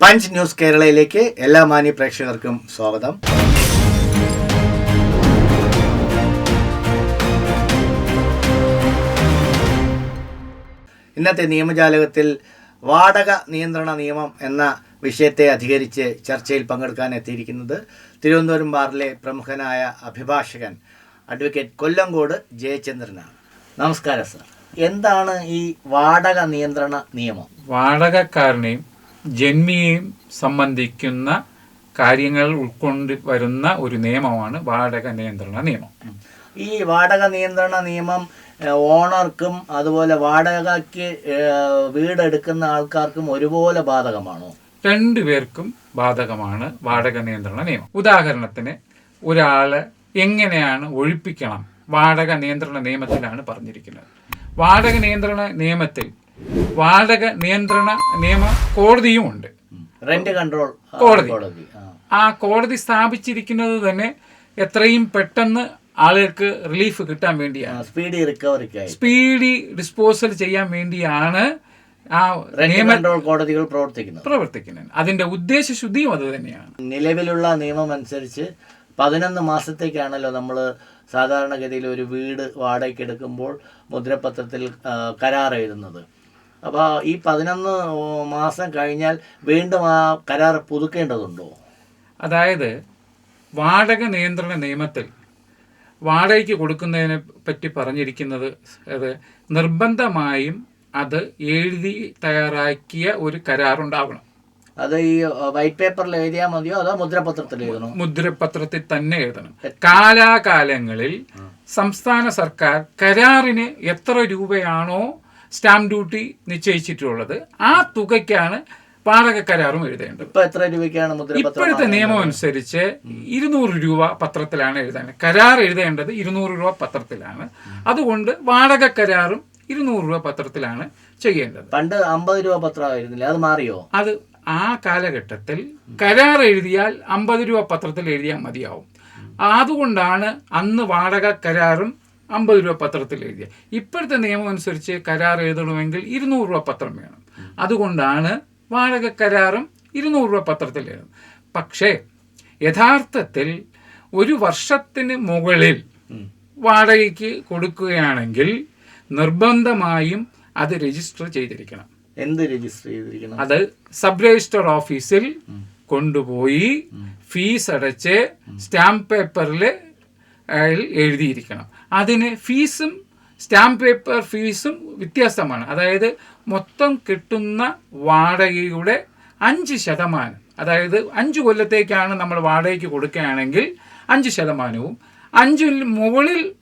Punch news കേരളയിലേക്ക് എല്ലാ മാന്യ പ്രേക്ഷകർക്കും സ്വാഗതം. ഇന്നത്തെ നിയമജാലകത്തിൽ വാടക നിയന്ത്രണ നിയമം എന്ന വിഷയത്തെ അധികരിച്ച് ചർച്ചയിൽ പങ്കെടുക്കാൻ എത്തിയിരിക്കുന്നത് തിരുവനന്തപുരം ബാറിലെ പ്രമുഖനായ അഭിഭാഷകൻ അഡ്വക്കേറ്റ് കൊല്ലങ്കോട് ജയചന്ദ്രനാണ്. നമസ്കാരം സർ. എന്താണ് ഈ വാടക നിയന്ത്രണ നിയമം? വാടകക്കാരനെയും ജന്മിയെയും സംബന്ധിക്കുന്ന കാര്യങ്ങൾ ഉൾക്കൊണ്ട് വരുന്ന ഒരു നിയമമാണ് വാടക നിയന്ത്രണ നിയമം. ഈ വാടക നിയന്ത്രണ നിയമം ഓണർക്കും അതുപോലെ വാടകയ്ക്ക് വീടെടുക്കുന്ന ആൾക്കാർക്കും ഒരുപോലെ ബാധകമാണോ? രണ്ടുപേർക്കും ബാധകമാണ് വാടക നിയന്ത്രണ നിയമം. ഉദാഹരണത്തിന് ഒരാളെ എങ്ങനെയാണ് ഒഴിപ്പിക്കണം? വാടക നിയന്ത്രണ നിയമത്തിലാണ് പറഞ്ഞിരിക്കുന്നത്. വാടക നിയന്ത്രണ നിയമത്തിൽ വാടക നിയന്ത്രണ നിയമ കോടതിയും ഉണ്ട്. റെന്റ് കൺട്രോൾ കോടതി. ആ. കോടതി സ്ഥാപിച്ചിരിക്കുന്നത് തന്നെ എത്രയും പെട്ടെന്ന് ആളുകൾക്ക് റിലീഫ് കിട്ടാൻ വേണ്ടിയാണ്. സ്പീഡി റിക്കവറി സ്പീഡി ഡിസ്പോസൽ ചെയ്യാൻ വേണ്ടിയാണ് ആ നിയമം കോടതികൾ പ്രവർത്തിക്കുന്നത്. പ്രവർത്തിക്കുന്നത്. അതിന്റെ ഉദ്ദേശശുദ്ധിയും അത് തന്നെയാണ്. നിലവിലുള്ള നിയമം അനുസരിച്ച് പതിനൊന്ന് മാസത്തേക്കാണല്ലോ നമ്മൾ സാധാരണഗതിയിൽ ഒരു വീട് വാടകയ്ക്ക് എടുക്കുമ്പോൾ മുദ്രപത്രത്തിൽ കരാർ എഴുതുന്നത്. അപ്പോൾ ഈ പതിനൊന്ന് മാസം കഴിഞ്ഞാൽ വീണ്ടും ആ കരാർ പുതുക്കേണ്ടതുണ്ടോ? അതായത് വാടക നിയന്ത്രണ നിയമത്തിൽ വാടകയ്ക്ക് കൊടുക്കുന്നതിനെ പറ്റി പറഞ്ഞിരിക്കുന്നത് അത് നിർബന്ധമായും അത് എഴുതി തയ്യാറാക്കിയ ഒരു കരാറുണ്ടാവണം. അത് ഈ വൈറ്റ് പേപ്പറിൽ എഴുതിയാൽ മതിയോ അതോ മുദ്രപത്രത്തിൽ എഴുതണം? മുദ്രപത്രത്തിൽ തന്നെ എഴുതണം. കാലാകാലങ്ങളിൽ സംസ്ഥാന സർക്കാർ കരാറിന് എത്ര രൂപയാണോ സ്റ്റാമ്പ് ഡ്യൂട്ടി നിശ്ചയിച്ചിട്ടുള്ളത്. ആ തുകയ്ക്കാണ് വാടക കരാറും എഴുതേണ്ടത്. ഇപ്പൊ എത്ര രൂപയ്ക്കാണ് ഇപ്പോഴത്തെ നിയമം അനുസരിച്ച് ഇരുന്നൂറ് രൂപ പത്രത്തിലാണ് എഴുതേണ്ടത്. കരാർ എഴുതേണ്ടത് ഇരുന്നൂറ് രൂപ പത്രത്തിലാണ്. അതുകൊണ്ട് വാടക കരാറും ഇരുന്നൂറ് രൂപ പത്രത്തിലാണ് ചെയ്യേണ്ടത്. പണ്ട് അമ്പത് രൂപ പത്രമായിരുന്നില്ല? അത് മാറിയോ? അത് ആ കാലഘട്ടത്തിൽ കരാർ എഴുതിയാൽ അമ്പത് രൂപ പത്രത്തിൽ എഴുതിയാൽ മതിയാവും. അതുകൊണ്ടാണ് അന്ന് വാടക കരാറും അമ്പത് രൂപ പത്രത്തിൽ എഴുതിയ. ഇപ്പോഴത്തെ നിയമം അനുസരിച്ച് കരാർ എഴുതണമെങ്കിൽ ഇരുന്നൂറ് രൂപ പത്രം വേണം. അതുകൊണ്ടാണ് വാടക കരാറും ഇരുന്നൂറ് രൂപ പത്രത്തിൽ എഴുതുന്നത്. പക്ഷേ യഥാർത്ഥത്തിൽ ഒരു വർഷത്തിന് മുകളിൽ വാടകയ്ക്ക് കൊടുക്കുകയാണെങ്കിൽ നിർബന്ധമായും അത് രജിസ്റ്റർ ചെയ്തിരിക്കണം. എന്ത് രജിസ്റ്റർ ചെയ്തിരിക്കണം? അത് സബ് രജിസ്റ്റർ ഓഫീസിൽ കൊണ്ടുപോയി ഫീസ് അടച്ച് സ്റ്റാമ്പ് പേപ്പറിൽ എഴുതിയിരിക്കണം. അതിന് ഫീസും സ്റ്റാമ്പ് പേപ്പർ ഫീസും വ്യത്യാസമാണ്. അതായത് മൊത്തം കിട്ടുന്ന വാടകയുടെ അഞ്ച് ശതമാനം. അതായത് അഞ്ച് കൊല്ലത്തേക്കാണ് നമ്മൾ വാടകയ്ക്ക് കൊടുക്കുകയാണെങ്കിൽ അഞ്ച് ശതമാനവും. അഞ്ചിൽ മുകളിൽ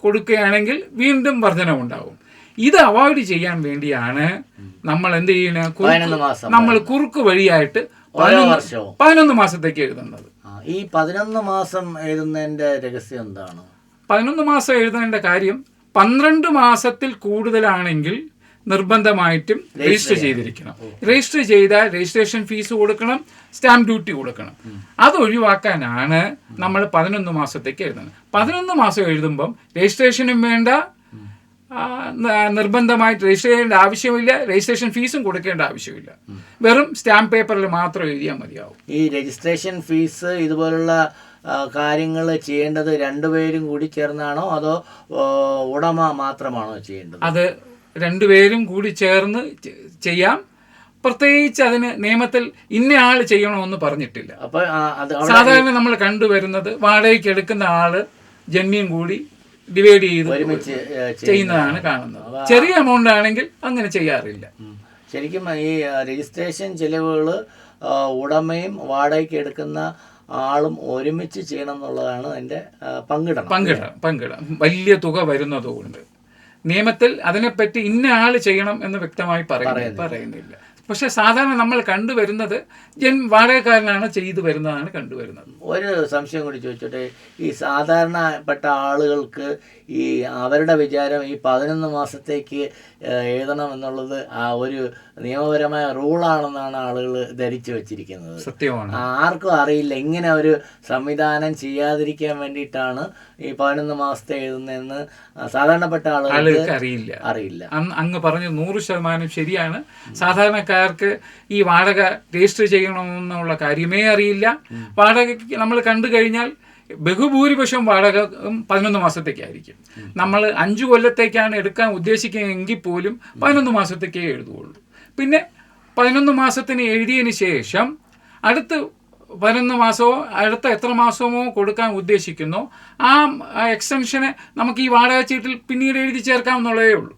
കൊടുക്കുകയാണെങ്കിൽ വീണ്ടും വർധനവുണ്ടാവും. ഇത് അവോയ്ഡ് ചെയ്യാൻ വേണ്ടിയാണ് നമ്മൾ എന്ത് ചെയ്യുന്നത് നമ്മൾ കുറുക്ക് വഴിയായിട്ട് പതിനൊന്ന് മാസത്തേക്ക് എഴുതുന്നത്. ഈ പതിനൊന്ന് മാസം എഴുതുന്നതിന്റെ രഹസ്യം എന്താണ്? പതിനൊന്ന് മാസം എഴുതേണ്ട കാര്യം പന്ത്രണ്ട് മാസത്തിൽ കൂടുതലാണെങ്കിൽ നിർബന്ധമായിട്ടും രജിസ്റ്റർ ചെയ്തിരിക്കണം. രജിസ്റ്റർ ചെയ്താൽ രജിസ്ട്രേഷൻ ഫീസ് കൊടുക്കണം സ്റ്റാമ്പ് ഡ്യൂട്ടി കൊടുക്കണം. അത് ഒഴിവാക്കാനാണ് നമ്മൾ പതിനൊന്ന് മാസത്തേക്ക് എഴുതുന്നത്. പതിനൊന്ന് മാസം എഴുതുമ്പം രജിസ്ട്രേഷനും വേണ്ട. നിർബന്ധമായിട്ട് രജിസ്റ്റർ ചെയ്യേണ്ട ആവശ്യമില്ല. രജിസ്ട്രേഷൻ ഫീസും കൊടുക്കേണ്ട ആവശ്യമില്ല. വെറും സ്റ്റാമ്പ് പേപ്പറിൽ മാത്രം എഴുതിയാൽ മതിയാവും. ഈ രജിസ്ട്രേഷൻ ഫീസ് ഇതുപോലുള്ള കാര്യങ്ങൾ ചെയ്യേണ്ടത് രണ്ടുപേരും കൂടി ചേർന്നാണോ? അതോ ഉടമ മാത്രമാണോ ചെയ്യേണ്ടത്? അത് രണ്ടുപേരും കൂടി ചേർന്ന് ചെയ്യാം. പ്രത്യേകിച്ച് അതിന് നിയമത്തിൽ ഇന്ന ആൾ ചെയ്യണമെന്ന് പറഞ്ഞിട്ടില്ല. അപ്പൊ അത് സാധാരണ നമ്മൾ കണ്ടുവരുന്നത് വാടകയ്ക്ക് എടുക്കുന്ന ആൾ ജന്മിയും കൂടി ഡിവൈഡ് ചെയ്ത് ഒരുമിച്ച് ചെയ്യുന്നതാണ് കാണുന്നത്. ചെറിയ എമൗണ്ട് ആണെങ്കിൽ അങ്ങനെ ചെയ്യാറില്ല. ശരിക്കും ഈ രജിസ്ട്രേഷൻ ചിലവുകൾ ഉടമയും വാടകയ്ക്ക് എടുക്കുന്ന ആളും ഒരുമിച്ച് ചെയ്യണം എന്നുള്ളതാണ് അതിന്റെ പങ്കിടണം. പങ്കിടാം പങ്കിടാം വലിയ തുക വരുന്നതുകൊണ്ട് നിയമത്തിൽ അതിനെപ്പറ്റി ഇന്ന ആൾ ചെയ്യണം എന്ന് വ്യക്തമായി പറയുന്നില്ല. പറയുന്നില്ല. പക്ഷെ സാധാരണ നമ്മൾ കണ്ടുവരുന്നത് ജൻ വാടകക്കാരനാണ് ചെയ്തു വരുന്നതാണ് കണ്ടുവരുന്നത് ഒരു സംശയം കൂടി ചോദിച്ചോട്ടെ. ഈ സാധാരണപ്പെട്ട ആളുകൾക്ക് ഈ അവരുടെ വിചാരം ഈ പതിനൊന്ന് മാസത്തേക്ക് എഴുതണം എന്നുള്ളത് ആ ഒരു നിയമപരമായ റൂളാണെന്നാണ് ആളുകൾ ധരിച്ചു വെച്ചിരിക്കുന്നത്. സത്യമാണ്. ആർക്കും അറിയില്ല ഇങ്ങനെ ഒരു സംവിധാനം ചെയ്യാതിരിക്കാൻ വേണ്ടിയിട്ടാണ് ഈ പതിനൊന്ന് മാസത്തെ എഴുതുന്നതെന്ന് സാധാരണപ്പെട്ട ആളുകൾക്ക് ആളുകൾക്ക് അറിയില്ല. അറിയില്ല. അങ്ങ് പറഞ്ഞു നൂറ് ശതമാനം ശരിയാണ്. സാധാരണക്കാർക്ക് ഈ വാടക രജിസ്റ്റർ ചെയ്യണമെന്നുള്ള കാര്യമേ അറിയില്ല. വാടക നമ്മൾ കണ്ടു കഴിഞ്ഞാൽ ബഹുഭൂരിപക്ഷം വാടക പതിനൊന്ന് മാസത്തേക്കായിരിക്കും. നമ്മൾ അഞ്ചു കൊല്ലത്തേക്കാണ് എടുക്കാൻ ഉദ്ദേശിക്കുന്നതെങ്കിൽ പോലും പതിനൊന്ന് മാസത്തേക്കേ എഴുതുകയുള്ളൂ. പിന്നെ പതിനൊന്ന് മാസത്തിന് എഴുതിയതിന് ശേഷം അടുത്ത് പതിനൊന്ന് മാസമോ അടുത്ത എത്ര മാസമോ കൊടുക്കാൻ ഉദ്ദേശിക്കുന്നു ആ എക്സ്റ്റൻഷനെ നമുക്ക് ഈ വാടക ചീട്ടിൽ പിന്നീട് എഴുതി ചേർക്കാമെന്നുള്ളതേ ഉള്ളൂ.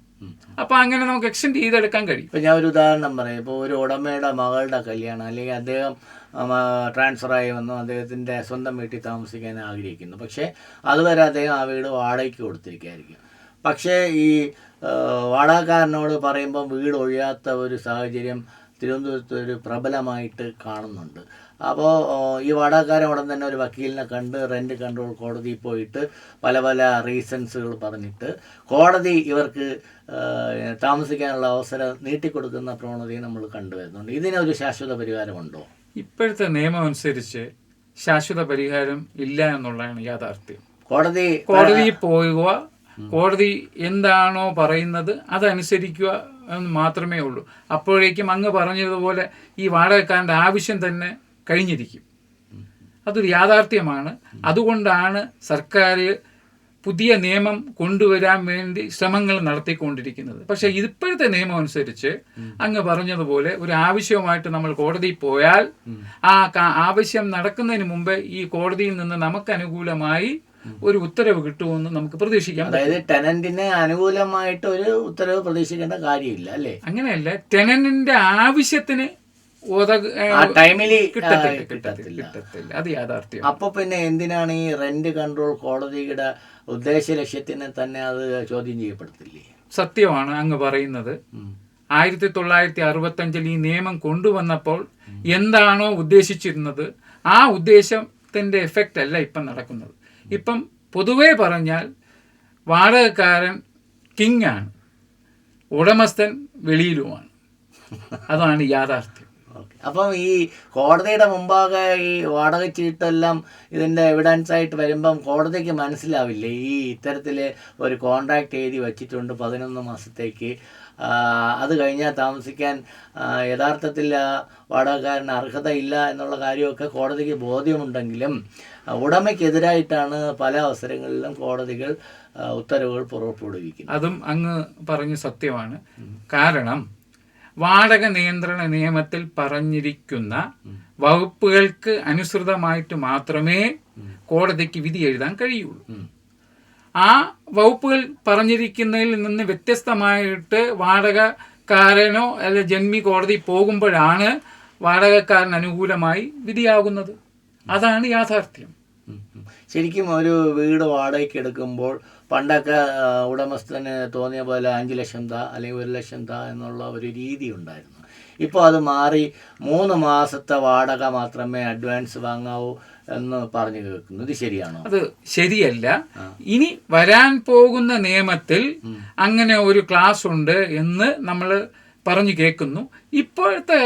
അപ്പൊ അങ്ങനെ നമുക്ക് എക്സ്റ്റെൻഡ് ചെയ്തെടുക്കാൻ കഴിയും. ഇപ്പൊ ഞാൻ ഒരു ഉദാഹരണം പറയാം. ഇപ്പൊ ഒരു ഉടമയുടെ മകളുടെ കല്യാണം അല്ലെങ്കിൽ അദ്ദേഹം ട്രാൻസ്ഫറായി വന്നു. അദ്ദേഹത്തിന്റെ സ്വന്തം വീട്ടിൽ താമസിക്കാൻ ആഗ്രഹിക്കുന്നു. പക്ഷേ അതുവരെ അദ്ദേഹം ആ വീട് വാടകയ്ക്ക് കൊടുത്തിരിക്കുകയായിരിക്കും. പക്ഷേ ഈ വാടകക്കാരനോട് പറയുമ്പോൾ വീട് ഒഴിയാത്ത ഒരു സാഹചര്യം തിരുവനന്തപുരത്ത് ഒരു പ്രബലമായിട്ട് കാണുന്നുണ്ട്. അപ്പോൾ ഈ വാടകക്കാരൻ ഉടൻ തന്നെ ഒരു വക്കീലിനെ കണ്ട് റെന്റ് കൺട്രോൾ കോടതിയിൽ പോയിട്ട് പല പല റീസൺസുകൾ പറഞ്ഞിട്ട് കോടതി ഇവർക്ക് താമസിക്കാനുള്ള അവസരം നീട്ടിക്കൊടുക്കുന്ന പ്രവണതയും നമ്മൾ കണ്ടുവരുന്നുണ്ട്. ഇതിനൊരു ശാശ്വത പരിഹാരമുണ്ടോ? ഇപ്പോഴത്തെ നിയമം അനുസരിച്ച് ശാശ്വത പരിഹാരം ഇല്ല എന്നുള്ളതാണ് യാഥാർത്ഥ്യം. കോടതി കോടതി പോവുക കോടതി എന്താണോ പറയുന്നത് അതനുസരിക്കുക എന്ന് മാത്രമേ ഉള്ളൂ. അപ്പോഴേക്കും അങ്ങ് പറഞ്ഞതുപോലെ ഈ വാടകക്കാരന്റെ ആവശ്യം തന്നെ കഴിഞ്ഞിരിക്കും. അതൊരു യാഥാർത്ഥ്യമാണ്. അതുകൊണ്ടാണ് സർക്കാർ പുതിയ നിയമം കൊണ്ടുവരാൻ വേണ്ടി ശ്രമങ്ങൾ നടത്തിക്കൊണ്ടിരിക്കുന്നത്. പക്ഷേ ഇപ്പോഴത്തെ നിയമം അനുസരിച്ച് അങ്ങ് പറഞ്ഞതുപോലെ ഒരു ആവശ്യവുമായിട്ട് നമ്മൾ കോടതിയിൽ പോയാൽ ആ ആവശ്യം നടക്കുന്നതിന് മുമ്പ് ഈ കോടതിയിൽ നിന്ന് നമുക്ക് അനുകൂലമായി ഒരു ഉത്തരവ് കിട്ടുമെന്ന് നമുക്ക് പ്രതീക്ഷിക്കാം അതായത് ടെനന്റിന് അനുകൂലമായിട്ട് ഒരു ഉത്തരവ് പ്രതീക്ഷിക്കേണ്ട കാര്യമില്ല അല്ലേ? അങ്ങനെയല്ല ടെനന്റിന്റെ ആവശ്യത്തിന് കിട്ടത്തില്ല അത് യാഥാർത്ഥ്യം അപ്പൊ പിന്നെ എന്തിനാണ് ഈ റെന്റ് കൺട്രോൾ കോടതിയുടെ ഉദ്ദേശ ലക്ഷ്യത്തിനെ തന്നെ അത് ചോദ്യം ചെയ്യപ്പെടുത്തില്ലേ? സത്യമാണ് അങ്ങ് പറയുന്നത്. ആയിരത്തി തൊള്ളായിരത്തി അറുപത്തഞ്ചിൽ ഈ നിയമം കൊണ്ടുവന്നപ്പോൾ എന്താണോ ഉദ്ദേശിച്ചിരുന്നത് ആ ഉദ്ദേശത്തിന്റെ എഫക്റ്റ് അല്ല ഇപ്പം നടക്കുന്നത്. ഇപ്പം പൊതുവേ പറഞ്ഞാൽ വാടകക്കാരൻ കിങ് ആണ് ഉടമസ്ഥൻ വെളിയിലുമാണ്. അതാണ് യാഥാർത്ഥ്യം. അപ്പം ഈ കോടതിയുടെ മുമ്പാകെ ഈ വാടക ചീട്ടെല്ലാം ഇതിന്റെ എവിഡൻസ് ആയിട്ട് വരുമ്പം കോടതിക്ക് മനസ്സിലാവില്ലേ. ഈ ഇത്തരത്തിൽ ഒരു കോൺട്രാക്ട് എഴുതി വച്ചിട്ടുണ്ട് പതിനൊന്ന് മാസത്തേക്ക്. അത് കഴിഞ്ഞാൽ താമസിക്കാൻ യഥാർത്ഥത്തിൽ വാടകക്കാരന് അർഹതയില്ല എന്നുള്ള കാര്യമൊക്കെ കോടതിക്ക് ബോധ്യമുണ്ടെങ്കിലും ഉടമയ്ക്കെതിരായിട്ടാണ് പല അവസരങ്ങളിലും കോടതികൾ ഉത്തരവുകൾ പുറപ്പെടുവിക്കുന്നത്. അതും അങ്ങ് പറഞ്ഞ സത്യമാണ്. കാരണം വാടക നിയന്ത്രണ നിയമത്തിൽ പറഞ്ഞിരിക്കുന്ന വകുപ്പുകൾക്ക് അനുസൃതമായിട്ട് മാത്രമേ കോടതിക്ക് വിധി എഴുതാൻ കഴിയുള്ളൂ. ആ വകുപ്പുകൾ പറഞ്ഞിരിക്കുന്നതിൽ നിന്ന് വ്യത്യസ്തമായിട്ട് വാടകക്കാരനോ അല്ലെ ജന്മി കോടതി പോകുമ്പോഴാണ് വാടകക്കാരന് അനുകൂലമായി വിധിയാകുന്നത്. അതാണ് യാഥാർത്ഥ്യം. ശരിക്കും ഒരു വീട് വാടകയ്ക്ക് എടുക്കുമ്പോൾ പണ്ടൊക്കെ ഉടമസ്ഥന് തോന്നിയ പോലെ അഞ്ച് ലക്ഷം താ അല്ലെങ്കിൽ ഒരു ലക്ഷം താ എന്നുള്ള ഒരു രീതി ഉണ്ടായിരുന്നു. ഇപ്പോൾ അത് മാറി മൂന്ന് മാസത്തെ വാടക മാത്രമേ അഡ്വാൻസ് വാങ്ങാവൂ എന്ന് പറഞ്ഞു കേൾക്കുന്നു. ഇത് ശരിയാണോ? അത് ശരിയല്ല. ഇനി വരാൻ പോകുന്ന നിയമത്തിൽ അങ്ങനെ ഒരു ക്ലാസ് ഉണ്ട് എന്ന് നമ്മൾ പറഞ്ഞു കേൾക്കുന്നു. ഇപ്പോഴത്തെ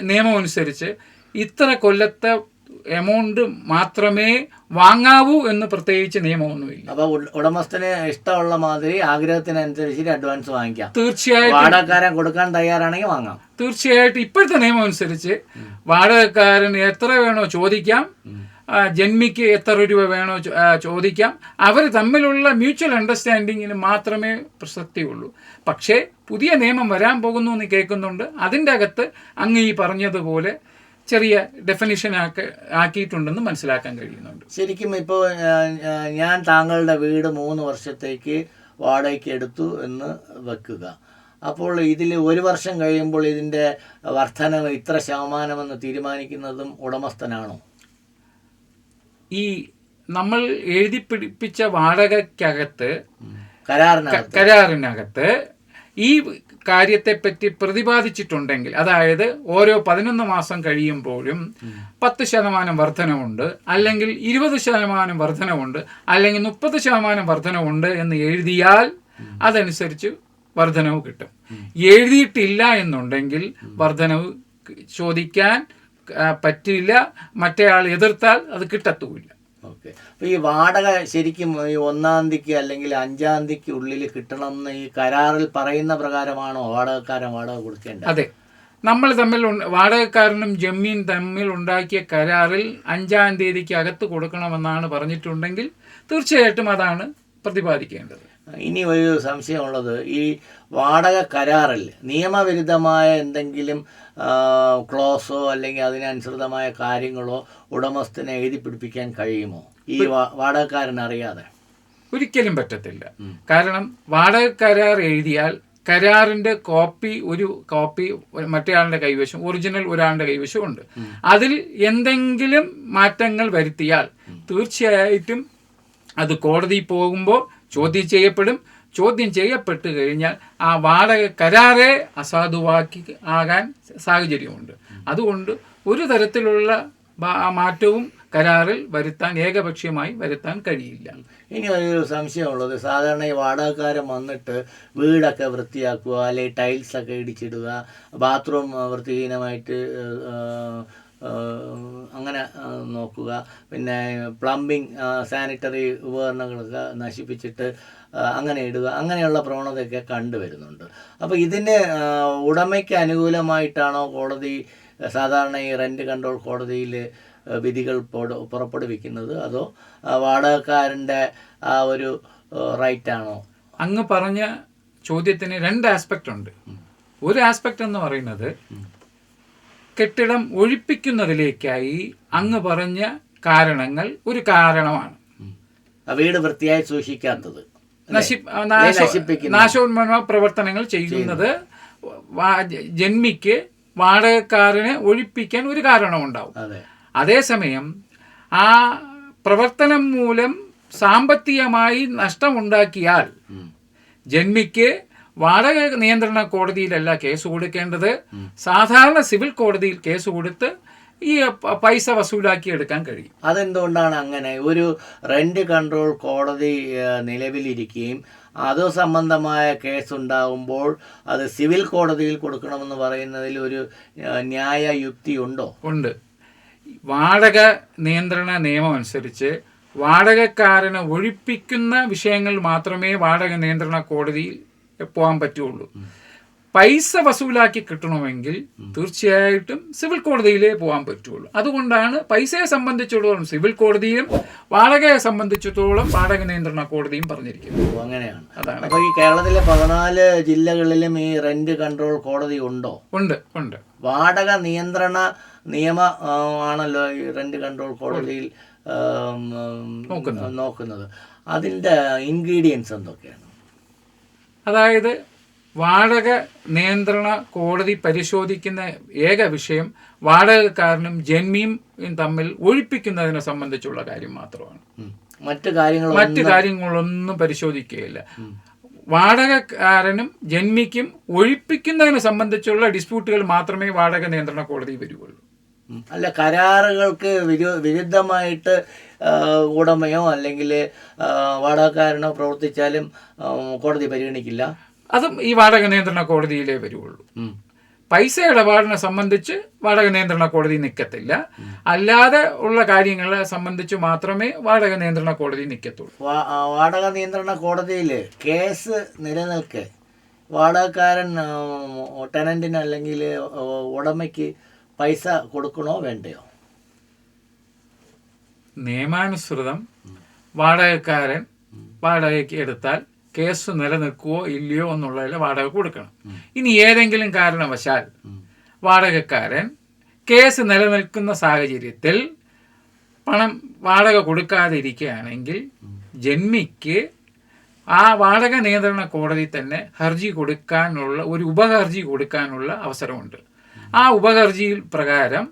നിയമം അനുസരിച്ച് ഇത്ര കൊല്ലത്തെ എമൗണ്ട് മാത്രമേ വാങ്ങാവൂ എന്ന് പ്രത്യേകിച്ച് നിയമമൊന്നുമില്ല. അപ്പൊ ഉട- ഉടമസ്ഥന് ഇഷ്ടമുള്ള മാതിരി ആഗ്രഹത്തിനനുസരിച്ച് അഡ്വാൻസ് വാങ്ങിക്കാം. തീർച്ചയായിട്ടും. വാടകക്കാരൻ കൊടുക്കാൻ തയ്യാറാണെങ്കിൽ വാങ്ങാം. തീർച്ചയായിട്ടും ഇപ്പോഴത്തെ നിയമം അനുസരിച്ച് വാടകക്കാരൻ എത്ര വേണോ ചോദിക്കാം. ജന്മിക്ക് എത്ര രൂപ വേണോ ചോദിക്കാം. അവർ തമ്മിലുള്ള മ്യൂച്വൽ അണ്ടർസ്റ്റാൻഡിങ്ങിന് മാത്രമേ പ്രസക്തിയുള്ളൂ. പക്ഷേ പുതിയ നിയമം വരാൻ പോകുന്നു എന്ന് കേൾക്കുന്നുണ്ട്. അതിന്റെ അകത്ത് അങ്ങ് ഈ പറഞ്ഞതുപോലെ ചെറിയ ഡെഫിനിഷൻ ആക്കി ആക്കിയിട്ടുണ്ടെന്ന് മനസ്സിലാക്കാൻ കഴിയുന്നുണ്ട്. ശരിക്കും ഇപ്പോൾ ഞാൻ താങ്കളുടെ വീട് മൂന്ന് വർഷത്തേക്ക് വാടകയ്ക്ക് എടുത്തു എന്ന് വെക്കുക. അപ്പോൾ ഇതിൽ ഒരു വർഷം കഴിയുമ്പോൾ ഇതിന്റെ വർധനവ് ഇത്ര ശതമാനമെന്ന് തീരുമാനിക്കുന്നതും ഉടമസ്ഥനാണോ? ഈ നമ്മൾ എഴുതി പിടിപ്പിച്ച വാടകയ്ക്കകത്ത് കരാറിനകത്ത്. കരാറിനകത്ത് ഈ കാര്യത്തെപ്പറ്റി പ്രതിപാദിച്ചിട്ടുണ്ടെങ്കിൽ അതായത് ഓരോ പതിനൊന്ന് മാസം കഴിയുമ്പോഴും പത്ത് ശതമാനം വർധനമുണ്ട് അല്ലെങ്കിൽ ഇരുപത് ശതമാനം വർധനമുണ്ട് അല്ലെങ്കിൽ മുപ്പത് ശതമാനം വർധനമുണ്ട് എന്ന് എഴുതിയാൽ അതനുസരിച്ച് വർധനവ് കിട്ടും. എഴുതിയിട്ടില്ല എന്നുണ്ടെങ്കിൽ വർധനവ് ചോദിക്കാൻ പറ്റില്ല മറ്റേ ആൾ എതിർത്താൽ അത് കിട്ടത്തുമില്ല. ഓക്കെ. അപ്പോൾ ഈ വാടക ശരിക്കും ഈ ഒന്നാം തീയതിക്ക് അല്ലെങ്കിൽ അഞ്ചാം തീയതിക്ക് ഉള്ളിൽ കിട്ടണം എന്ന് ഈ കരാറിൽ പറയുന്ന പ്രകാരമാണോ വാടകക്കാരൻ വാടക കൊടുക്കേണ്ടത്? അതെ. നമ്മൾ തമ്മിൽ വാടകക്കാരനും ജമീൻ തമ്മിൽ ഉണ്ടാക്കിയ കരാറിൽ അഞ്ചാം തീയതിക്ക് അകത്ത് കൊടുക്കണമെന്നാണ് പറഞ്ഞിട്ടുണ്ടെങ്കിൽ തീർച്ചയായിട്ടും അതാണ് പ്രതിപാദിക്കേണ്ടത്. ഇനി ഒരു സംശയമുള്ളത് ഈ വാടക കരാറിൽ നിയമവിരുദ്ധമായ എന്തെങ്കിലും ക്ലോസോ അല്ലെങ്കിൽ അതിനനുസൃതമായ കാര്യങ്ങളോ ഉടമസ്ഥനെ എഴുതി പിടിപ്പിക്കാൻ കഴിയുമോ? ഈ വാടകക്കാരൻ അറിയാതെ. ഒരിക്കലും പറ്റത്തില്ല. കാരണം വാടക കരാർ എഴുതിയാൽ കരാറിന്റെ കോപ്പി ഒരു കോപ്പി മറ്റേയാളുടെ കൈവശം ഒറിജിനൽ ഒരാളുടെ കൈവശം ഉണ്ട്. അതിൽ എന്തെങ്കിലും മാറ്റങ്ങൾ വരുത്തിയാൽ തീർച്ചയായിട്ടും അത് കോടതി പോകുമ്പോൾ ചോദ്യം ചെയ്യപ്പെടും. ചോദ്യം ചെയ്യപ്പെട്ട് കഴിഞ്ഞാൽ ആ വാടക കരാറെ അസാധുവാക്കി ആകാൻ സാഹചര്യമുണ്ട്. അതുകൊണ്ട് ഒരു തരത്തിലുള്ള മാറ്റവും കരാറിൽ വരുത്താൻ ഏകപക്ഷീയമായി വരുത്താൻ കഴിയില്ല. ഇനി ഒരു സംശയമുള്ളത്. സാധാരണ ഈ വാടകക്കാരൻ വന്നിട്ട് വീടൊക്കെ വൃത്തിയാക്കുക അല്ലെങ്കിൽ ടൈൽസൊക്കെ ഇടിച്ചിടുക ബാത്റൂം വൃത്തിഹീനമായിട്ട് അങ്ങനെ നോക്കുക. പിന്നെ പ്ലംബിംഗ് സാനിറ്ററി ഉപകരണങ്ങളൊക്കെ നശിപ്പിച്ചിട്ട് അങ്ങനെ ഇടുക അങ്ങനെയുള്ള പ്രവണതയൊക്കെ കണ്ടുവരുന്നുണ്ട് അപ്പോൾ ഇതിന് ഉടമയ്ക്ക് അനുകൂലമായിട്ടാണോ കോടതി സാധാരണ ഈ റെന്റ് കൺട്രോൾ കോടതിയിൽ വിധികൾ പൊട- പുറപ്പെടുവിക്കുന്നത്? അതോ വാടകക്കാരന്റെ ആ ഒരു റൈറ്റാണോ? അങ്ങ് പറഞ്ഞ ചോദ്യത്തിന് രണ്ട് ആസ്പെക്റ്റ് ഉണ്ട്. ഒരു ആസ്പെക്റ്റ് എന്ന് പറയുന്നത് കെട്ടിടം ഒഴിപ്പിക്കുന്നതിലേക്കായി അങ്ങ് പറഞ്ഞ കാരണങ്ങൾ ഒരു കാരണമാണ്. വീട് വൃത്തിയായി സൂക്ഷിക്കാത്തത്. നാശോന്മ നാശ- പ്രവർത്തനങ്ങൾ ചെയ്യുന്നത് ജന്മിക്ക് വാടകക്കാരനെ ഒഴിപ്പിക്കാൻ ഒരു കാരണമുണ്ടാവും. അതെ. അതേസമയം ആ പ്രവർത്തനം മൂലം സാമ്പത്തികമായി നഷ്ടമുണ്ടാക്കിയാൽ. ജന്മിക്ക് വാടക നിയന്ത്രണ കോടതിയിലല്ല കേസ് കൊടുക്കേണ്ടത്. സാധാരണ സിവിൽ കോടതിയിൽ കേസ് കൊടുത്ത് ഈ പൈസ വസൂലാക്കി എടുക്കാൻ കഴിയും. അതെന്തുകൊണ്ടാണ് അങ്ങനെ? ഒരു റെന്റ് കൺട്രോൾ കോടതി നിലവിലിരിക്കുകയും അത് സംബന്ധമായ കേസ് ഉണ്ടാകുമ്പോൾ അത് സിവിൽ കോടതിയിൽ കൊടുക്കണമെന്ന് പറയുന്നതിൽ ഒരു ന്യായ യുക്തി ഉണ്ടോ? ഉണ്ട്. വാടക നിയന്ത്രണ നിയമം അനുസരിച്ച് വാടകക്കാരനെ ഒഴിപ്പിക്കുന്ന വിഷയങ്ങൾ മാത്രമേ വാടക നിയന്ത്രണ കോടതിയിൽ പോകാൻ പറ്റുള്ളൂ. പൈസ വസൂലാക്കി കിട്ടണമെങ്കിൽ തീർച്ചയായിട്ടും സിവിൽ കോടതിയിലേ പോകാൻ പറ്റുള്ളൂ. അതുകൊണ്ടാണ് പൈസയെ സംബന്ധിച്ചിടത്തോളം സിവിൽ കോടതിയും വാടകയെ സംബന്ധിച്ചിടത്തോളം വാടക നിയന്ത്രണ കോടതിയും പറഞ്ഞിരിക്കുന്നത്. അങ്ങനെയാണ്. അതാണ്. അപ്പോൾ ഈ കേരളത്തിലെ പതിനാല് ജില്ലകളിലും ഈ റെന്റ് കൺട്രോൾ കോടതി ഉണ്ടോ? ഉണ്ട് ഉണ്ട്. വാടക നിയന്ത്രണ നിയമ ആണല്ലോ ഈ റെന്റ് കൺട്രോൾ കോടതിയിൽ നോക്കുന്നത്. അതിന്റെ ഇൻഗ്രീഡിയൻസ് എന്തൊക്കെയാണ്? അതായത് വാടക നിയന്ത്രണ കോടതി പരിശോധിക്കുന്ന ഏക വിഷയം വാടകക്കാരനും ജന്മിയും തമ്മിൽ ഒഴിപ്പിക്കുന്നതിനെ സംബന്ധിച്ചുള്ള കാര്യം മാത്രമാണ്. മറ്റു കാര്യങ്ങൾ മറ്റു കാര്യങ്ങളൊന്നും പരിശോധിക്കുകയില്ല വാടകക്കാരനും ജന്മിക്കും ഒഴിപ്പിക്കുന്നതിനെ സംബന്ധിച്ചുള്ള ഡിസ്പ്യൂട്ടുകൾ മാത്രമേ വാടക നിയന്ത്രണ കോടതി വരുള്ളൂ ഉം. അല്ല കരാറുകൾക്ക് വിരു വിരുദ്ധമായിട്ട് ഉടമയോ അല്ലെങ്കിൽ വാടകക്കാരനോ പ്രവർത്തിച്ചാലും കോടതി പരിഗണിക്കില്ല. അതും ഈ വാടക നിയന്ത്രണ കോടതിയിലേ വരുള്ളൂ പൈസ ഇടപാടിനെ സംബന്ധിച്ച് വാടക നിയന്ത്രണ കോടതി നിൽക്കത്തില്ല അല്ലാതെ ഉള്ള കാര്യങ്ങളെ സംബന്ധിച്ച് മാത്രമേ വാടക നിയന്ത്രണ കോടതി നിൽക്കത്തുള്ളൂ വാടക നിയന്ത്രണ കോടതിയിൽ കേസ് നിലനിൽക്കെ. വാടകക്കാരൻ ടെനന്റിന് അല്ലെങ്കിൽ ഉടമയ്ക്ക് പൈസ കൊടുക്കണോ വേണ്ടയോ? നിയമാനുസൃതം വാടകക്കാരൻ വാടകയ്ക്ക് എടുത്താൽ കേസ് നിലനിൽക്കുവോ ഇല്ലയോ എന്നുള്ളതിൽ വാടക കൊടുക്കണം. ഇനി ഏതെങ്കിലും കാരണവശാൽ വാടകക്കാരൻ കേസ് നിലനിൽക്കുന്ന സാഹചര്യത്തിൽ പണം വാടക കൊടുക്കാതിരിക്കുകയാണെങ്കിൽ ജന്മിക്ക് ആ വാടക നിയന്ത്രണ കോടതി തന്നെ ഹർജി കൊടുക്കാനുള്ള ഒരു ഉപഹർജി കൊടുക്കാനുള്ള അവസരമുണ്ട്. ആ ഉപകർജിയിൽ പ്രകാരം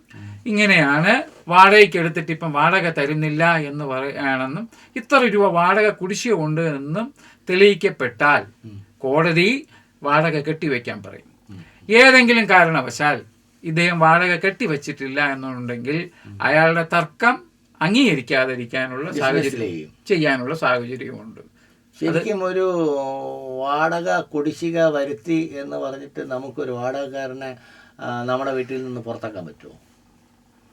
ഇങ്ങനെയാണ് വാടകയ്ക്ക് എടുത്തിട്ട് ഇപ്പം വാടക തരുന്നില്ല എന്ന് പറയുകയാണെന്നും ഇത്ര രൂപ വാടക കുടിശ്ശിക ഉണ്ട് എന്നും തെളിയിക്കപ്പെട്ടാൽ കോടതി വാടക കെട്ടിവെക്കാൻ പറയും. ഏതെങ്കിലും കാരണവശാൽ ഇദ്ദേഹം വാടക കെട്ടിവെച്ചിട്ടില്ല എന്നുണ്ടെങ്കിൽ അയാളുടെ തർക്കം അംഗീകരിക്കാതിരിക്കാനുള്ള സാഹചര്യം ചെയ്യാനുള്ള സാഹചര്യമുണ്ട്. ശരിക്കും ഒരു വാടക കുടിശ്ശിക വരുത്തി എന്ന് പറഞ്ഞിട്ട് നമുക്കൊരു വാടകക്കാരനെ നമ്മുടെ വീട്ടിൽ നിന്ന് പുറത്താക്കാൻ പറ്റുമോ?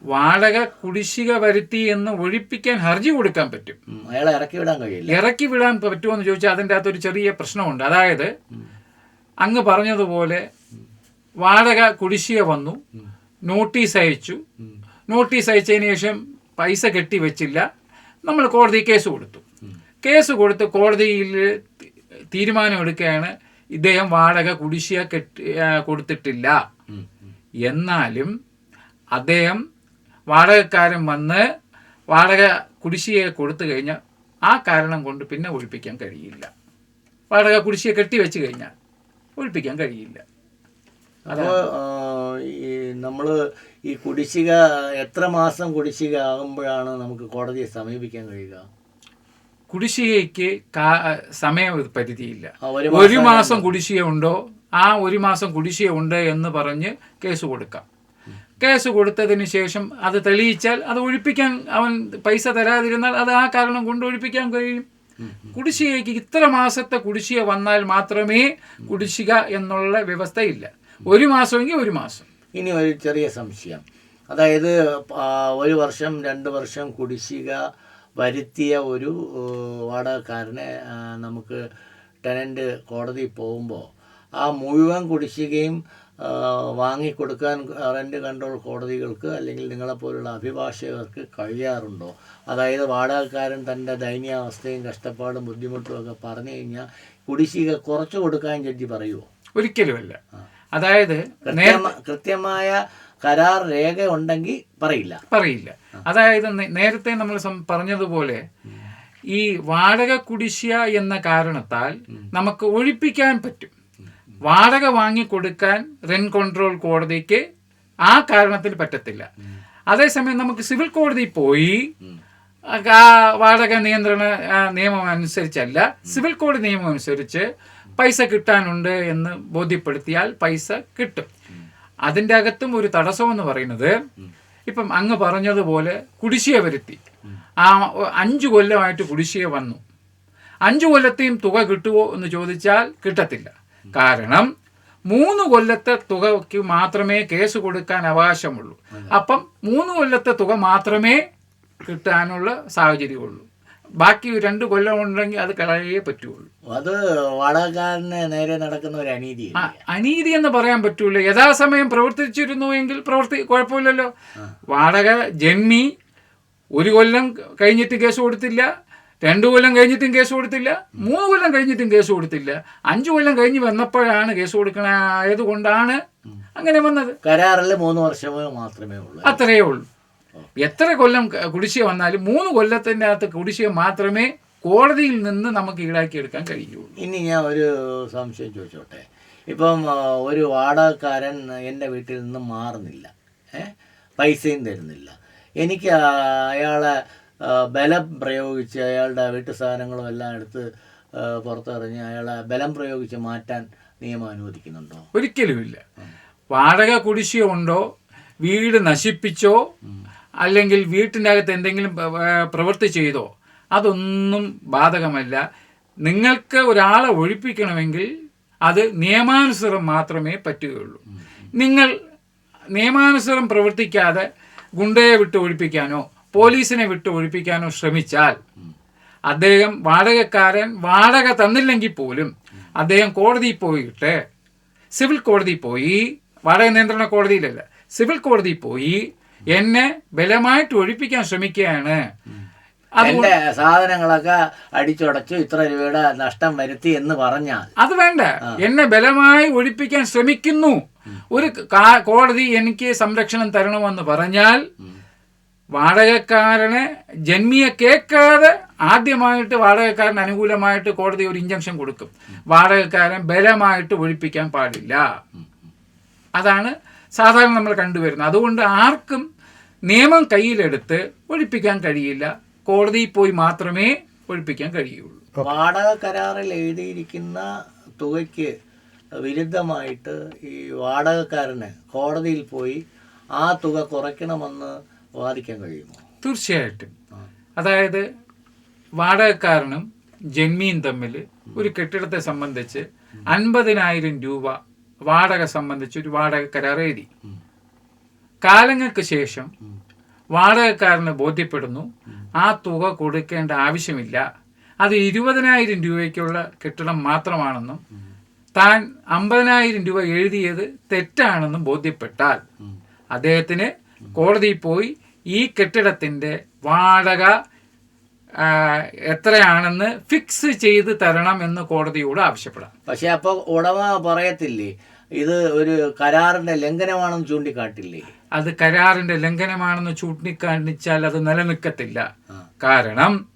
വാടക കുടിശ്ശിക വരുത്തി എന്ന് ഒഴിപ്പിക്കാൻ ഹർജി കൊടുക്കാൻ പറ്റും. അയാളെ ഇറക്കി വിടാൻ കഴിയില്ല. ഇറക്കി വിടാൻ പറ്റുമോ എന്ന് ചോദിച്ചാൽ അതിന്റെ അകത്തൊരു ചെറിയ പ്രശ്നമുണ്ട്. അതായത് അങ്ങ് പറഞ്ഞതുപോലെ വാടക കുടിശ്ശിക വന്നു നോട്ടീസ് അയച്ചു. നോട്ടീസ് അയച്ചതിന് ശേഷം പൈസ കെട്ടി വെച്ചില്ല. നമ്മൾ കോടതി കേസ് കൊടുത്തു. കേസ് കൊടുത്ത് കോടതിയിൽ തീരുമാനമെടുക്കുകയാണ്. ഇദ്ദേഹം വാടക കുടിശ്ശിക കെട്ടി കൊടുത്തിട്ടില്ല. എന്നാലും അദ്ദേഹം വാടകക്കാരൻ വന്ന് വാടക കുടിശ്ശിക കൊടുത്തു കഴിഞ്ഞാൽ ആ കാരണം കൊണ്ട് പിന്നെ ഒഴിപ്പിക്കാൻ കഴിയില്ല. വാടക കുടിശ്ശിക കെട്ടിവെച്ച് കഴിഞ്ഞാൽ ഒഴിപ്പിക്കാൻ കഴിയില്ല. അപ്പോൾ ഈ നമ്മൾ ഈ കുടിശ്ശിക എത്ര മാസം കുടിശ്ശിക ആകുമ്പോഴാണ് നമുക്ക് കോടതിയെ സമീപിക്കാൻ കഴിയുക? കുടിശ്ശികയ്ക്ക് സമയം പരിധിയില്ല. ഒരു മാസം കുടിശ്ശിക ഉണ്ടോ? ആ ഒരു മാസം കുടിശ്ശിക ഉണ്ട് എന്ന് പറഞ്ഞ് കേസ് കൊടുക്കാം. കേസ് കൊടുത്തതിന് ശേഷം അത് തെളിയിച്ചാൽ അത് ഒഴിപ്പിക്കാൻ അവൻ പൈസ തരാതിരുന്നാൽ അത് ആ കാരണം കൊണ്ട് ഒഴിപ്പിക്കാൻ കഴിയും. കുടിശ്ശികയ്ക്ക് ഇത്ര മാസത്തെ കുടിശ്ശിക വന്നാൽ മാത്രമേ കുടിശ്ശിക എന്നുള്ള വ്യവസ്ഥയില്ല. ഒരു മാസമെങ്കിൽ ഒരു മാസം. ഇനി ഒരു ചെറിയ സംശയം. അതായത് ഒരു വർഷം രണ്ട് വർഷം കുടിശ്ശിക വരുത്തിയ ഒരു വാടകക്കാരനെ നമുക്ക് ടെനന്റ് കോടതി പോകുമ്പോൾ ആ മുഴുവൻ കുടിശ്ശികയും വാങ്ങിക്കൊടുക്കാൻ റെന്റ് കൺട്രോൾ കോടതികൾക്ക് അല്ലെങ്കിൽ നിങ്ങളെപ്പോലുള്ള അഭിഭാഷകർക്ക് കഴിയാറുണ്ടോ? അതായത് വാടകക്കാരൻ തന്റെ ദയനീയാവസ്ഥയും കഷ്ടപ്പാടും ബുദ്ധിമുട്ടും ഒക്കെ പറഞ്ഞു കഴിഞ്ഞാൽ കുടിശ്ശിക കുറച്ച് കൊടുക്കാൻ ജഡ്ജി പറയുമോ ഒരിക്കലുമല്ല. അതായത് കൃത്യമായ കരാർ രേഖ ഉണ്ടെങ്കിൽ പറയില്ല. പറയില്ല. അതായത് നേരത്തെ നമ്മൾ പറഞ്ഞതുപോലെ ഈ വാടക കുടിശ്ശിക എന്ന കാരണത്താൽ നമുക്ക് ഒഴിപ്പിക്കാൻ പറ്റും. വാടക വാങ്ങിക്കൊടുക്കാൻ റെൻ കൺട്രോൾ കോടതിക്ക് ആ കാരണത്തിൽ പറ്റത്തില്ല. അതേസമയം നമുക്ക് സിവിൽ കോടതി പോയി ആ വാടക നിയന്ത്രണ നിയമം അനുസരിച്ചല്ല സിവിൽ കോഡ് നിയമം അനുസരിച്ച് പൈസ കിട്ടാനുണ്ട് എന്ന് ബോധ്യപ്പെടുത്തിയാൽ പൈസ കിട്ടും. അതിന്റെ അകത്തും ഒരു തടസ്സം എന്ന് പറയുന്നത് ഇപ്പം അങ്ങ് പറഞ്ഞതുപോലെ കുടിശ്ശിക വരുത്തി. ആ അഞ്ച് കൊല്ലമായിട്ട് കുടിശ്ശിക വന്നു. അഞ്ചു കൊല്ലത്തെയും തുക കിട്ടുമോ എന്ന് ചോദിച്ചാൽ കിട്ടത്തില്ല. കാരണം മൂന്ന് കൊല്ലത്തെ തുകയ്ക്ക് മാത്രമേ കേസ് കൊടുക്കാൻ അവകാശമുള്ളൂ. അപ്പം മൂന്ന് കൊല്ലത്തെ തുക മാത്രമേ കിട്ടാനുള്ള സാഹചര്യമുള്ളൂ. ബാക്കി രണ്ട് കൊല്ലം ഉണ്ടെങ്കിൽ അത് കളയേ പറ്റുള്ളൂ. അത് വളകാരനെ നേരെ നടക്കുന്ന ഒരു അനീതി അനീതി എന്ന് പറയാൻ പറ്റൂല. യഥാസമയം പ്രവർത്തിച്ചിരുന്നു എങ്കിൽ പ്രവർത്തി കുഴപ്പമില്ലല്ലോ. വാടക ജന്മി ഒരു കൊല്ലം കഴിഞ്ഞിട്ട് കേസ് കൊടുത്തില്ല. രണ്ടു കൊല്ലം കഴിഞ്ഞിട്ടും കേസ് കൊടുത്തില്ല മൂന്ന് കൊല്ലം കഴിഞ്ഞിട്ടും കേസ് കൊടുത്തില്ല. അഞ്ചു കൊല്ലം കഴിഞ്ഞ് വന്നപ്പോഴാണ് കേസ് കൊടുക്കണത് കൊണ്ടാണ് അങ്ങനെ വന്നത്. കരാറിൽ മൂന്ന് വർഷമേ മാത്രമേ ഉള്ളൂ. അത്രയേ ഉള്ളൂ. എത്ര കൊല്ലം കുടിശ്ശിക വന്നാലും മൂന്ന് കൊല്ലത്തിന്റെ അകത്ത് കുടിശ്ശിക മാത്രമേ കോടതിയിൽ നിന്ന് നമുക്ക് ഈടാക്കിയെടുക്കാൻ കഴിയുള്ളൂ. ഇനി ഞാൻ ഒരു സംശയം ചോദിച്ചോട്ടെ. ഇപ്പം ഒരു വാടകക്കാരൻ എന്റെ വീട്ടിൽ നിന്ന് മാറുന്നില്ല. പൈസയും തരുന്നില്ല. എനിക്ക് അയാളെ ബലം പ്രയോഗിച്ച് അയാളുടെ വീട്ടു സാധനങ്ങളും എല്ലാം എടുത്ത് പുറത്തിറങ്ങി അയാളെ ബലം പ്രയോഗിച്ച് മാറ്റാൻ നിയമം അനുവദിക്കുന്നുണ്ടോ? ഒരിക്കലുമില്ല വാടക കുടിശ്ശിക ഉണ്ടോ? വീട് നശിപ്പിച്ചോ? അല്ലെങ്കിൽ വീട്ടിന്റെ അകത്ത് എന്തെങ്കിലും പ്രവൃത്തി ചെയ്തോ? അതൊന്നും ബാധകമല്ല. നിങ്ങൾക്ക് ഒരാളെ ഒഴിപ്പിക്കണമെങ്കിൽ അത് നിയമാനുസൃതം മാത്രമേ പറ്റുകയുള്ളൂ. നിങ്ങൾ നിയമാനുസൃതം പ്രവർത്തിക്കാതെ ഗുണ്ടയെ വിട്ട് ഒഴിപ്പിക്കാനോ പോലീസിനെ വിട്ട് ഒഴിപ്പിക്കാനോ ശ്രമിച്ചാൽ അദ്ദേഹം വാടകക്കാരൻ വാടക തന്നില്ലെങ്കിൽ പോലും അദ്ദേഹം കോടതിയിൽ പോയിട്ട് സിവിൽ കോടതിയിൽ പോയി വാടക നിയന്ത്രണ കോടതിയിലല്ല സിവിൽ കോടതിയിൽ പോയി എന്നെ ബലമായിട്ട് ഒഴിപ്പിക്കാൻ ശ്രമിക്കുകയാണ്. അതിന്റെ സാധനങ്ങളൊക്കെ അടിച്ചുടച്ചു ഇത്ര രൂപയുടെ നഷ്ടം വരുത്തി എന്ന് പറഞ്ഞാൽ. അത് വേണ്ട. എന്നെ ബലമായി ഒഴിപ്പിക്കാൻ ശ്രമിക്കുന്നു. ഒരു കോടതി എനിക്ക് സംരക്ഷണം തരണമെന്ന് പറഞ്ഞാൽ വാടകക്കാരനെ ജന്മിയെ കേൾക്കാതെ ആദ്യമായിട്ട് വാടകക്കാരന് അനുകൂലമായിട്ട് കോടതി ഒരു ഇഞ്ചക്ഷൻ കൊടുക്കും. വാടകക്കാരൻ ബലമായിട്ട് ഒഴിപ്പിക്കാൻ പാടില്ല. അതാണ് സാധാരണ നമ്മൾ കണ്ടുവരുന്നത്. അതുകൊണ്ട് ആർക്കും നിയമം കയ്യിലെടുത്ത് ഒഴിപ്പിക്കാൻ കഴിയില്ല. കോടതിയിൽ പോയി മാത്രമേ ഒഴിപ്പിക്കാൻ കഴിയുള്ളൂ. വാടക കരാറിൽ എഴുതിയിരിക്കുന്ന തുകയ്ക്ക് വിരുദ്ധമായിട്ട് ഈ വാടകക്കാരന് കോടതിയിൽ പോയി ആ തുക കുറയ്ക്കണമെന്ന് വാദിക്കാൻ കഴിയുമോ? തീർച്ചയായിട്ടും. അതായത് വാടകക്കാരനും ജന്മിയും തമ്മിൽ ഒരു കെട്ടിടത്തെ സംബന്ധിച്ച് അൻപതിനായിരം രൂപ വാടക സംബന്ധിച്ച് ഒരു വാടക കരാർ എഴുതി കാലങ്ങൾക്ക് ശേഷം വാടകക്കാരന് ബോധ്യപ്പെടുന്നു ആ തുക കൊടുക്കേണ്ട ആവശ്യമില്ല. അത് ഇരുപതിനായിരം രൂപയ്ക്കുള്ള കെട്ടിടം മാത്രമാണെന്നും താൻ അമ്പതിനായിരം രൂപ എഴുതിയത് തെറ്റാണെന്നും ബോധ്യപ്പെട്ടാൽ അദ്ദേഹത്തിന് കോടതിയിൽ പോയി ഈ കെട്ടിടത്തിന്റെ വാടക എത്രയാണെന്ന് ഫിക്സ് ചെയ്ത് തരണം എന്ന് കോടതിയോട് ആവശ്യപ്പെടാം. പക്ഷെ അപ്പൊ ഉടമ പറയത്തില്ലേ ഇത് ഒരു കരാറിന്റെ ലംഘനമാണെന്ന് ചൂണ്ടിക്കാട്ടില്ലേ? അത് കരാറിന്റെ ലംഘനമാണെന്ന് ചൂണ്ടിക്കാണിച്ചാൽ അത് നിലനിൽക്കത്തില്ല. കാരണം.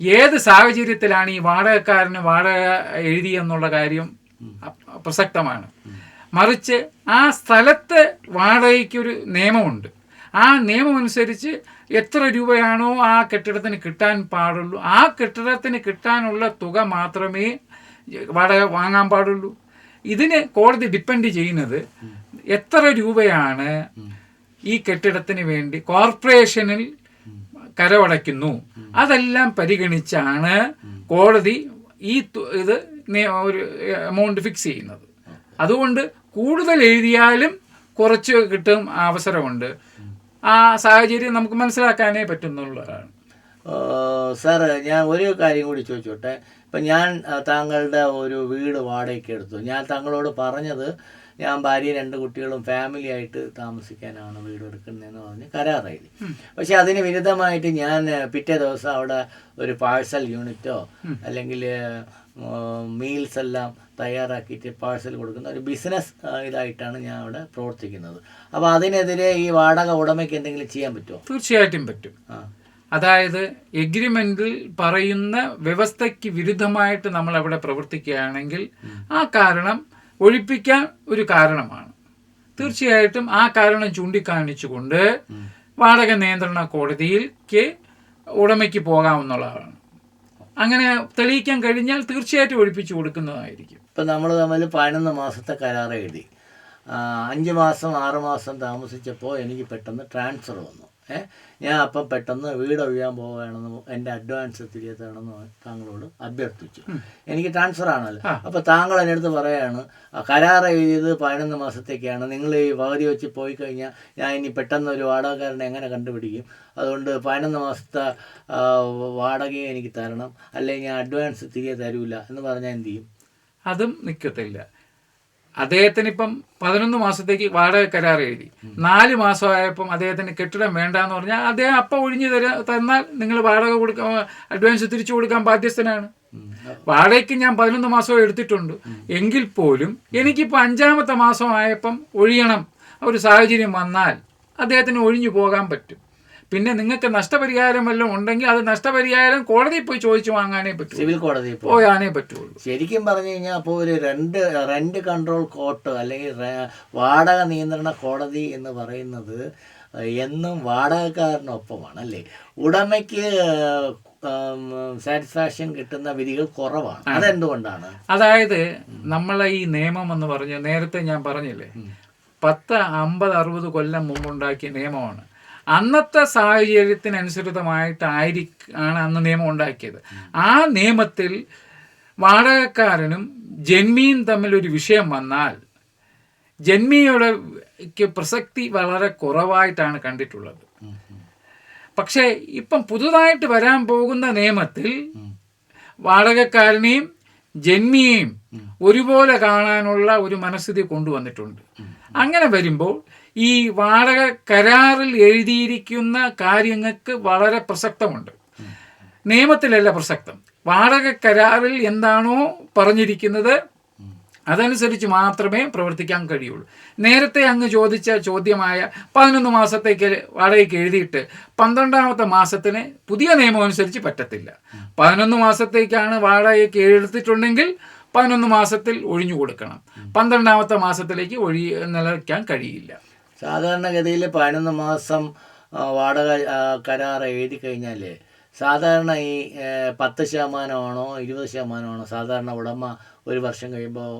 ഏത് സാഹചര്യത്തിലാണ് ഈ വാടകക്കാരന് വാടക എഴുതി എന്നുള്ള കാര്യം പ്രസക്തമാണ്. മറിച്ച് ആ സ്ഥലത്ത് വാടകയ്ക്കൊരു നിയമമുണ്ട്. ആ നിയമമനുസരിച്ച് എത്ര രൂപയാണോ ആ കെട്ടിടത്തിന് കിട്ടാൻ പാടുള്ളൂ. ആ കെട്ടിടത്തിന് കിട്ടാനുള്ള തുക മാത്രമേ വാടക വാങ്ങാൻ പാടുള്ളൂ. ഇതിന് കോടതി ഡിപ്പെൻഡ് ചെയ്യുന്നത് എത്ര രൂപയാണ് ഈ കെട്ടിടത്തിന് വേണ്ടി കോർപ്പറേഷനിൽ കരവടയ്ക്കുന്നു. അതെല്ലാം പരിഗണിച്ചാണ് കോടതി ഈ ഇത് ഒരു എമൗണ്ട് ഫിക്സ് ചെയ്യുന്നത്. അതുകൊണ്ട് കൂടുതൽ എഴുതിയാലും കുറച്ച് കിട്ടും അവസരമുണ്ട്. ആ സാഹചര്യം നമുക്ക് മനസ്സിലാക്കാനേ പറ്റുന്നുള്ളതാണ്. സാറ് ഞാൻ ഒരു കാര്യം കൂടി ചോദിച്ചോട്ടെ. ഇപ്പം ഞാൻ താങ്കളുടെ ഒരു വീട് വാടകയ്ക്ക് എടുത്തു. ഞാൻ താങ്കളോട് പറഞ്ഞത് ഞാൻ ഭാര്യയും രണ്ട് കുട്ടികളും ഫാമിലി ആയിട്ട് താമസിക്കാനാണ് വീട് എടുക്കുന്നതെന്ന് പറഞ്ഞ് കരാറായി. പക്ഷെ അതിന് വിരുദ്ധമായിട്ട് ഞാൻ പിറ്റേ ദിവസം അവിടെ ഒരു പാഴ്സൽ യൂണിറ്റോ അല്ലെങ്കിൽ മീൽസ് എല്ലാം തയ്യാറാക്കിയിട്ട് പാഴ്സൽ കൊടുക്കുന്ന ഒരു ബിസിനസ് ഇതായിട്ടാണ് ഞാൻ അവിടെ പ്രവർത്തിക്കുന്നത്. അപ്പോൾ അതിനെതിരെ ഈ വാടക ഉടമയ്ക്ക് എന്തെങ്കിലും ചെയ്യാൻ പറ്റുമോ? തീർച്ചയായിട്ടും പറ്റും. അതായത് എഗ്രിമെന്റിൽ പറയുന്ന വ്യവസ്ഥയ്ക്ക് വിരുദ്ധമായിട്ട് നമ്മൾ അവിടെ പ്രവർത്തിക്കുകയാണെങ്കിൽ ആ കാരണം ഒഴിപ്പിക്കാൻ ഒരു കാരണമാണ്. തീർച്ചയായിട്ടും ആ കാരണം ചൂണ്ടിക്കാണിച്ചുകൊണ്ട് വാടക നിയന്ത്രണ കോടതിയിലേക്ക് ഉടമയ്ക്ക് പോകാവുന്നതാണ്. അങ്ങനെ തെളിയിക്കാൻ കഴിഞ്ഞാൽ തീർച്ചയായിട്ടും ഒഴിപ്പിച്ചു കൊടുക്കുന്നതായിരിക്കും. ഇപ്പം നമ്മൾ തമ്മിൽ പതിനൊന്ന് മാസത്തെ കരാർ എഴുതി അഞ്ച് മാസം ആറ് മാസം താമസിച്ചപ്പോൾ എനിക്ക് പെട്ടെന്ന് ട്രാൻസ്ഫർ വന്നു. ഞാൻ അപ്പം പെട്ടെന്ന് വീട് ഒഴിയാൻ പോവുകയാണെന്ന് എന്റെ അഡ്വാൻസ് തിരികെ തരണമെന്ന് താങ്കളോട് അഭ്യർത്ഥിച്ചു. എനിക്ക് ട്രാൻസ്ഫർ ആണല്ലോ. അപ്പോൾ താങ്കൾ എന്റെ അടുത്ത് പറയാണ് കരാർ എഴുതിയത് പതിനൊന്ന് മാസത്തേക്കാണ്. നിങ്ങൾ ഈ പകുതി വെച്ച് പോയി കഴിഞ്ഞാൽ ഞാൻ ഇനി പെട്ടെന്ന് ഒരു വാടകക്കാരനെ എങ്ങനെ കണ്ടുപിടിക്കും? അതുകൊണ്ട് പതിനൊന്ന് മാസത്തെ വാടകയും എനിക്ക് തരണം. അല്ലെങ്കിൽ ഞാൻ അഡ്വാൻസ് തിരികെ തരൂല. എന്ന് പറഞ്ഞാൽ എന്ത് ചെയ്യും? അതും നിൽക്കത്തില്ല അദ്ദേഹത്തിന് ഇപ്പം പതിനൊന്ന് മാസത്തേക്ക് വാടക കരാർ എഴുതി. നാല് മാസമായപ്പം അദ്ദേഹത്തിന് കെട്ടിടം വേണ്ടാന്ന് പറഞ്ഞാൽ അദ്ദേഹം അപ്പം ഒഴിഞ്ഞു തരാ തന്നാൽ നിങ്ങൾ വാടക കൊടുക്കാൻ അഡ്വാൻസ് തിരിച്ചു കൊടുക്കാൻ ബാധ്യസ്ഥനാണ്. വാടകയ്ക്ക് ഞാൻ പതിനൊന്ന് മാസം എടുത്തിട്ടുണ്ട്. എങ്കിൽ പോലും എനിക്കിപ്പോൾ അഞ്ചാമത്തെ മാസമായപ്പം ഒഴിയണം. ഒരു സാഹചര്യം വന്നാൽ അദ്ദേഹത്തിന് ഒഴിഞ്ഞു പോകാൻ പറ്റും. പിന്നെ നിങ്ങൾക്ക് നഷ്ടപരിഹാരം വല്ലതും ഉണ്ടെങ്കിൽ അത് നഷ്ടപരിഹാരം കോടതിയിൽ പോയി ചോദിച്ചു വാങ്ങാനേ പറ്റൂ. സിവിൽ കോടതിയിൽ പോയാനേ പറ്റുള്ളൂ ശരിക്കും പറഞ്ഞു കഴിഞ്ഞാൽ അപ്പോൾ ഒരു രണ്ട് റെന്റ് കൺട്രോൾ കോർട്ട് അല്ലെങ്കിൽ വാടക നിയന്ത്രണ കോടതി എന്ന് പറയുന്നത് എന്നും വാടകക്കാരനൊപ്പമാണ് അല്ലേ? ഉടമയ്ക്ക് സാറ്റിസ്ഫാക്ഷൻ കിട്ടുന്ന വിധികൾ കുറവാണ്. അതെന്തുകൊണ്ടാണ്? അതായത് നമ്മളെ ഈ നിയമം എന്ന് പറഞ്ഞു നേരത്തെ ഞാൻ പറഞ്ഞില്ലേ? പത്ത് അമ്പത് അറുപത് കൊല്ലം മുമ്പുണ്ടാക്കിയ നിയമമാണ്. അന്നത്തെ സാഹചര്യത്തിനനുസൃതമായിട്ടായിരി ആണ് അന്ന് നിയമം ഉണ്ടാക്കിയത്. ആ നിയമത്തിൽ വാടകക്കാരനും ജന്മിയും തമ്മിൽ ഒരു വിഷയം വന്നാൽ ജന്മിയുടെ പ്രസക്തി വളരെ കുറവായിട്ടാണ് കണ്ടിട്ടുള്ളത്. പക്ഷേ ഇപ്പം പുതുതായിട്ട് വരാൻ പോകുന്ന നിയമത്തിൽ വാടകക്കാരനെയും ജന്മിയെയും ഒരുപോലെ കാണാനുള്ള ഒരു മനസ്ഥിതി കൊണ്ടുവന്നിട്ടുണ്ട്. അങ്ങനെ വരുമ്പോൾ ഈ വാടക കരാറിൽ എഴുതിയിരിക്കുന്ന കാര്യങ്ങൾക്ക് വളരെ പ്രസക്തമുണ്ട്. നിയമത്തിലല്ല പ്രസക്തം. വാടക കരാറിൽ എന്താണോ പറഞ്ഞിരിക്കുന്നത് അതനുസരിച്ച് മാത്രമേ പ്രവർത്തിക്കാൻ കഴിയുള്ളൂ. നേരത്തെ അങ്ങ് ചോദിച്ച ചോദ്യമായ പതിനൊന്ന് മാസത്തേക്ക് വാടകയ്ക്ക് എഴുതിയിട്ട് പന്ത്രണ്ടാമത്തെ മാസത്തിന് പുതിയ നിയമം അനുസരിച്ച് പറ്റത്തില്ല. പതിനൊന്ന് മാസത്തേക്കാണ് വാടകയ്ക്ക് എടുത്തിട്ടുണ്ടെങ്കിൽ പതിനൊന്ന് മാസത്തിൽ ഒഴിഞ്ഞു കൊടുക്കണം. പന്ത്രണ്ടാമത്തെ മാസത്തിലേക്ക് ഒഴി നിലയ്ക്കാൻ കഴിയില്ല. സാധാരണഗതിയിൽ പതിനൊന്ന് മാസം വാടക കരാർ എഴുതി കഴിഞ്ഞാൽ സാധാരണ ഈ പത്ത് ശതമാനമാണോ ഇരുപത് ശതമാനമാണോ സാധാരണ ഉടമ ഒരു വർഷം കഴിയുമ്പോൾ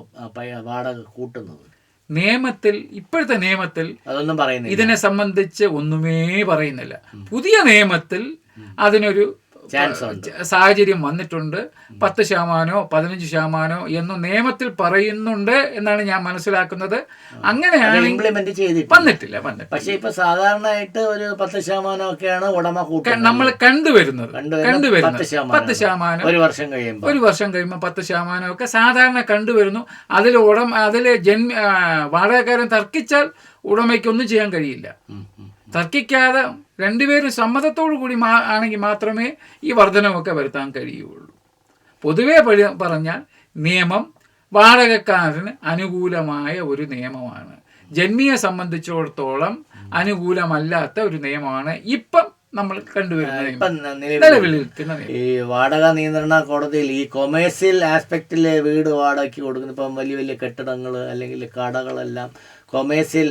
വാടക കൂട്ടുന്നത്? നിയമത്തിൽ ഇപ്പോഴത്തെ നിയമത്തിൽ അതൊന്നും പറയുന്നില്ല. ഇതിനെ സംബന്ധിച്ച് ഒന്നുമേ പറയുന്നില്ല. പുതിയ നിയമത്തിൽ അതിനൊരു സാഹചര്യം വന്നിട്ടുണ്ട്. പത്ത് ശതമാനോ പതിനഞ്ച് ശതമാനോ എന്ന് നിയമത്തിൽ പറയുന്നുണ്ട് എന്നാണ് ഞാൻ മനസ്സിലാക്കുന്നത്. അങ്ങനെയാണ് ഇംപ്ലിമെന്റ് ചെയ്തിട്ട് വന്നിട്ടില്ല പക്ഷേ പക്ഷെ ഇപ്പൊ സാധാരണയായിട്ട് ഒരു പത്ത് ശതമാനം ഒക്കെയാണ് ഉടമ നമ്മൾ കണ്ടുവരുന്നത്. കണ്ടുവരുന്നത്. പത്ത് ശതമാനം. ഒരു വർഷം കഴിയുമ്പോൾ. ഒരു വർഷം കഴിയുമ്പോൾ പത്ത് ശതമാനമൊക്കെ സാധാരണ കണ്ടുവരുന്നു. അതിൽ ഉടമ അതിൽ ജന്മ വാടകക്കാരൻ തർക്കിച്ചാൽ ഉടമയ്ക്കൊന്നും ചെയ്യാൻ കഴിയില്ല. തർക്കിക്കാതെ രണ്ടുപേരും സമ്മതത്തോടു കൂടി മാ ആണെങ്കിൽ മാത്രമേ ഈ വർധനമൊക്കെ വരുത്താൻ കഴിയുള്ളൂ. പൊതുവെ പറഞ്ഞാൽ നിയമം വാടകക്കാരന് അനുകൂലമായ ഒരു നിയമമാണ്. ജന്മിയെ സംബന്ധിച്ചിടത്തോളം അനുകൂലമല്ലാത്ത ഒരു നിയമമാണ് ഇപ്പം നമ്മൾ കണ്ടുവരുന്നത് ഈ വാടക നിയന്ത്രണ കോടതിയിൽ ഈ കൊമേഴ്സ്യൽ ആസ്പെക്റ്റിലെ വീട് വാടകയ്ക്ക് കൊടുക്കുന്ന ഇപ്പം വലിയ വലിയ കെട്ടിടങ്ങൾ അല്ലെങ്കിൽ കടകളെല്ലാം കൊമേഴ്സ്യൽ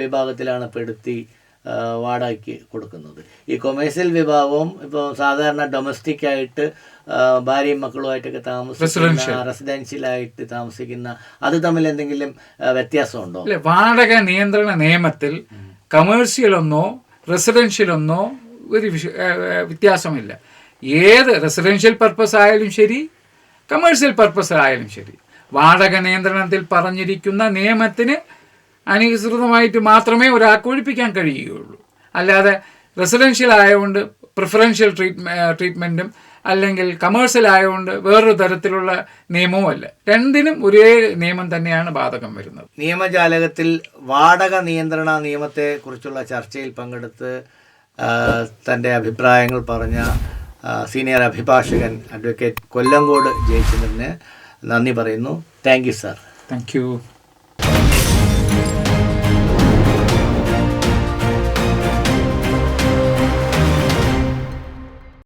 വിഭാഗത്തിലാണ് പെടുത്തി വാടകയ്ക്ക് കൊടുക്കുന്നത്. ഈ കൊമേഴ്സ്യൽ വിഭാഗവും ഇപ്പോൾ സാധാരണ ഡൊമസ്റ്റിക് ആയിട്ട് ആ, ഭാര്യയും മക്കളുമായിട്ടൊക്കെ താമസിക്കുന്ന റെസിഡൻഷ്യലായിട്ട് താമസിക്കുന്ന അത് തമ്മിൽ എന്തെങ്കിലും വ്യത്യാസമുണ്ടോ? അല്ലെ വാടക നിയന്ത്രണ നിയമത്തിൽ റെസിഡൻഷ്യൽ ഒന്നോ ഒരു വ്യത്യാസമില്ല. ഏത് റെസിഡൻഷ്യൽ പർപ്പസ് ആയാലും ശരി കൊമേഴ്സ്യൽ പർപ്പസ് ആയാലും ശരി. വാടക നിയന്ത്രണത്തിൽ പറഞ്ഞിരിക്കുന്ന നിയമത്തിന് അനുസൃതമായിട്ട് മാത്രമേ ഒരാൾക്ക് ഒഴിപ്പിക്കാൻ കഴിയുകയുള്ളൂ. അല്ലാതെ റെസിഡൻഷ്യൽ ആയതുകൊണ്ട് പ്രിഫറൻഷ്യൽ ട്രീറ്റ്മെ ട്രീറ്റ്മെന്റും അല്ലെങ്കിൽ കമേഴ്സ്യൽ ആയതുകൊണ്ട് വേറൊരു തരത്തിലുള്ള നിയമവും അല്ല. രണ്ടിനും ഒരേ നിയമം തന്നെയാണ് ബാധകം വരുന്നത്. നിയമജാലകത്തിൽ വാടക നിയന്ത്രണ നിയമത്തെ കുറിച്ചുള്ള ചർച്ചയിൽ പങ്കെടുത്ത് തന്റെ അഭിപ്രായങ്ങൾ പറഞ്ഞ സീനിയർ അഭിഭാഷകൻ അഡ്വക്കേറ്റ് കൊല്ലങ്കോട് ജയിച്ചതിന് നന്ദി പറയുന്നു. Thank you sir thank you